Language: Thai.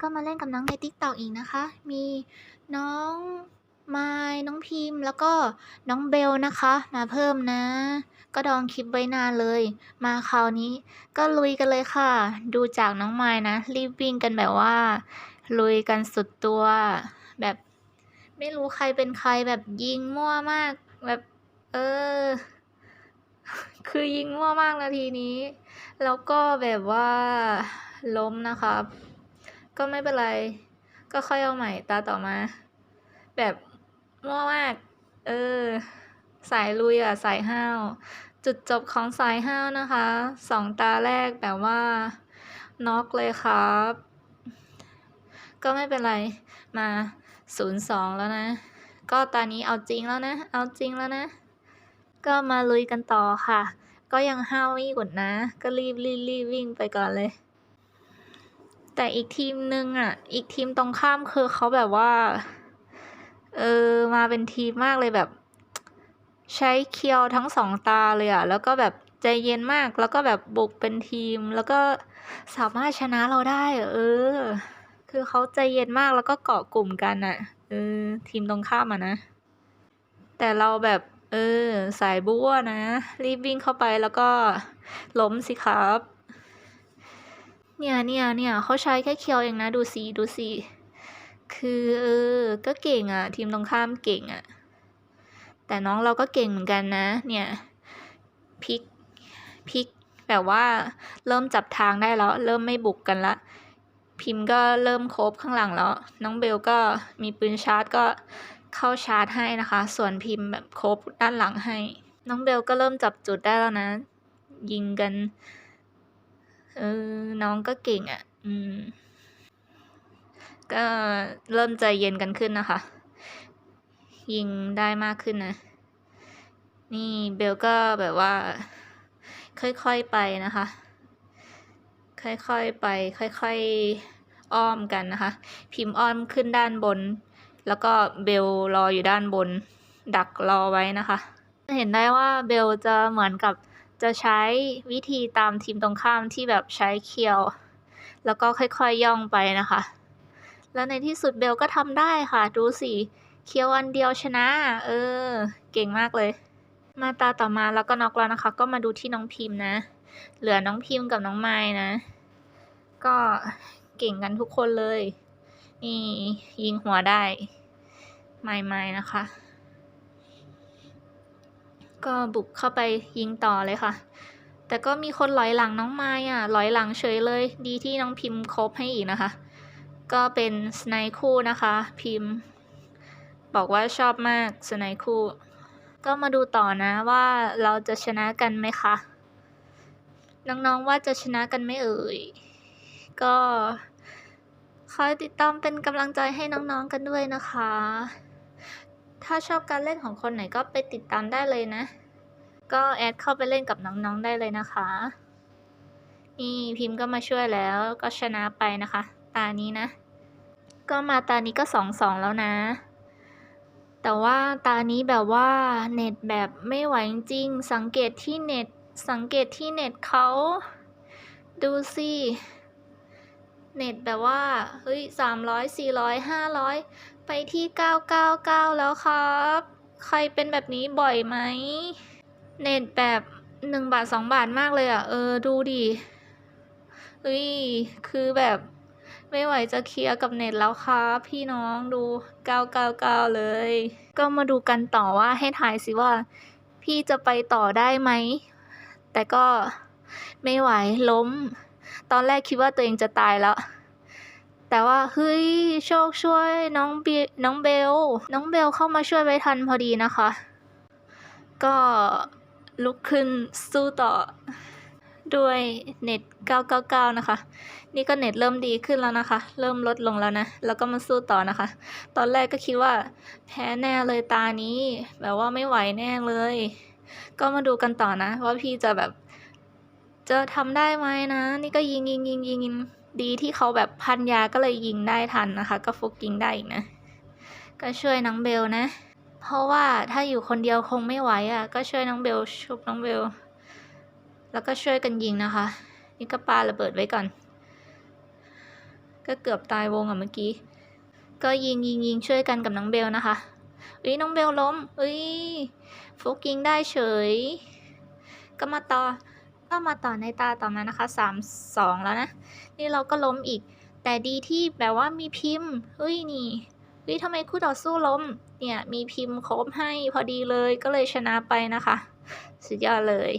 ก็มาเล่นกับน้องใน TikTok อีกนะคะ มีน้องมายน้องพิมพ์ แล้วก็น้องเบลนะคะ มาเพิ่มนะ ก็ดองคลิปไว้นานเลย มาคราวนี้ก็ลุยกันเลยค่ะ ดูจากน้องมายนะ รีบวิ่งกันแบบว่า ลุยกันสุดตัวแบบ ไม่รู้ใครเป็นใครแบบยิงมั่วมาก แบบ เออ คือยิงมั่วมากนาทีนี้ แล้วก็แบบว่าล้มนะครับ ก็ไม่เป็นไร ก็ค่อยเอาใหม่ตาต่อมา แบบมั่วมาก เออ สายลุยอะ สายห้าว จุดจบของสายห้าวนะคะ สองตาแรกแบบว่าน็อกเลยครับ ก็ไม่เป็นไร มาศูนย์สองแล้วนะ ก็ตอนนี้เอาจริงแล้วนะ เอาจริงแล้วนะ ก็มาลุยกันต่อค่ะ ก็ยังห้าวไม่หยุดนะ ก็รีบรีบรีบวิ่งไปก่อนเลย แต่อีกทีมนึงอะ อีกทีมตรงข้ามคือเขาแบบว่า เออ มาเป็นทีมมากเลยแบบ ใช้เคียวทั้งสองตาเลยอะ แล้วก็แบบใจเย็นมาก แล้วก็แบบบุกเป็นทีม แล้วก็สามารถชนะเราได้ เออ คือเขาใจเย็นมากแล้วก็เกาะกลุ่มกันอะ เออ ทีมตรงข้ามอะนะ แต่เราแบบ เออ สายบัวนะ รีบวิ่งเข้าไปแล้วก็ล้มสิครับ เนี่ยเนี่ยเนี่ยเขาใช้แค่เคียวเองนะดูสิดูสิคือเออ ก็เก่งอะ ทีมตรงข้ามเก่งอะ แต่น้องเราก็เก่งเหมือนกันนะ เนี่ยพลิกพลิกแบบว่าเริ่มจับทางได้แล้ว เริ่มไม่บุกกันละ พิมพ์ก็เริ่มโคบข้างหลังแล้ว น้องเบลก็มีปืนชาร์จก็เข้าชาร์จให้นะคะ ส่วนพิมพ์แบบโคบด้านหลังให้ น้องเบลก็เริ่มจับจุดได้แล้วนะ ยิงกัน เออน้องก็เก่งอะ่ะ อืม ก็เริ่มใจเย็นกันขึ้นนะคะ ยิงได้มากขึ้นนะ นี่เบลก็แบบว่า ค่อยๆไปนะคะ ค่อยๆไป ค่อยๆอ้อมกันนะคะ พิมพ์อ้อมขึ้นด้านบน แล้วก็เบลรออยู่ด้านบน ดักรอไว้นะคะ เห็นได้ว่าเบลจะเหมือนกับ จะใช้วิธีตามทีมตรงข้ามที่แบบใช้เคียว แล้วก็ค่อยๆย่องไปนะคะ แล้วในที่สุดเบลก็ทำได้ค่ะ ดูสิเคียวอันเดียวชนะ เออ เก่งมากเลย มาตาต่อมาแล้วก็น็อกแล้วนะคะ ก็มาดูที่น้องพิมพ์นะ เหลือน้องพิมพ์กับน้องไม้นะ ก็เก่งกันทุกคนเลย นี่ยิงหัวได้ ไม่ไม่นะคะ ก็บุกเข้าไปยิงต่อเลยค่ะ แต่ก็มีคนหลอยหลังน้องไม้อะหลอยหลังเฉยเลย ดีที่น้องพิมพ์ครบให้อีกนะคะ ก็เป็นสไนคู่นะคะ พิมพ์ บอกว่าชอบมากสไนคู่ ก็มาดูต่อนะว่าเราจะชนะกันไหมคะ น้องๆว่าจะชนะกันไหมเอ่ย ก็คอยติดตามเป็นกำลังใจให้น้องๆกันด้วยนะคะ ถ้าชอบการเล่นของคนไหนก็ไปติดตามได้เลยนะ ก็แอดเข้าไปเล่นกับน้องๆได้เลยนะคะ นี่พิมพ์ก็มาช่วยแล้วก็ชนะไปนะคะ ตานี้นะ ก็มาตานี้ก็สองสองแล้วนะ แต่ว่าตานี้แบบว่าเน็ตแบบไม่ไหวจริง สังเกตที่เน็ต สังเกตที่เน็ตเขาดูสิ เน็ตแบบว่า เฮ้ยสามร้อยสี่ร้อยห้าร้อยไปที่เก้าเก้าเก้าแล้วครับ ใครเป็นแบบนี้บ่อยไหม เน็ตแบบหนึ่งบาทสองบาทมากเลยอะ เออ ดูดิเฮ้ย คือแบบไม่ไหวจะเคลียร์กับเน็ตแล้วครับพี่น้องดู 999 เลย ก็มาดูกันต่อว่าให้ทายสิว่า พี่จะไปต่อได้ไหม แต่ก็ไม่ไหวล้ม ตอนแรกคิดว่าตัวเองจะตายแล้ว แต่ว่าเฮ้ยโชคช่วยน้องเบน้องเบล น้องเบลเข้ามาช่วยไว้ทันพอดีนะคะ ก็ลุกขึ้นสู้ต่อด้วยเน็ต 999 นะคะ นี่ก็เน็ตเริ่มดีขึ้นแล้วนะคะ เริ่มลดลงแล้วนะ แล้วก็มาสู้ต่อนะคะ ตอนแรกก็คิดว่าแพ้แน่เลยตานี้ แบบว่าไม่ไหวแน่เลย ก็มาดูกันต่อนะ ว่าพี่จะแบบ จะทำได้ไหมนะ นี่ก็ยิงยิงยิงยิงยิงดีที่เขาแบบพันยาก็เลยยิงได้ทันนะคะ ก็ฟุกยิงได้อีกนะ ก็ช่วยน้องเบลนะ เพราะว่าถ้าอยู่คนเดียวคงไม่ไหวอะ ก็ช่วยน้องเบลชุบน้องเบล แล้วก็ช่วยกันยิงนะคะ นี่ก็ปาระเบิดไว้ก่อน ก็เกือบตายวงอะเมื่อกี้ ก็ยิงยิงยิงช่วยกันกับน้องเบลนะคะเอ้ยน้องเบลล้มเอ้ยฟุกยิงได้เฉย ก็มาต่อ ก็มาต่อในตาต่อมานะคะสามสองแล้วนะ นี่เราก็ล้มอีก แต่ดีที่แบบว่ามีพิมพ์เฮ้ยนี่เฮ้ยทำไมคู่ต่อสู้ล้ม เนี่ยมีพิมพ์ครบให้พอดีเลยก็เลยชนะไปนะคะ สุดยอดเลย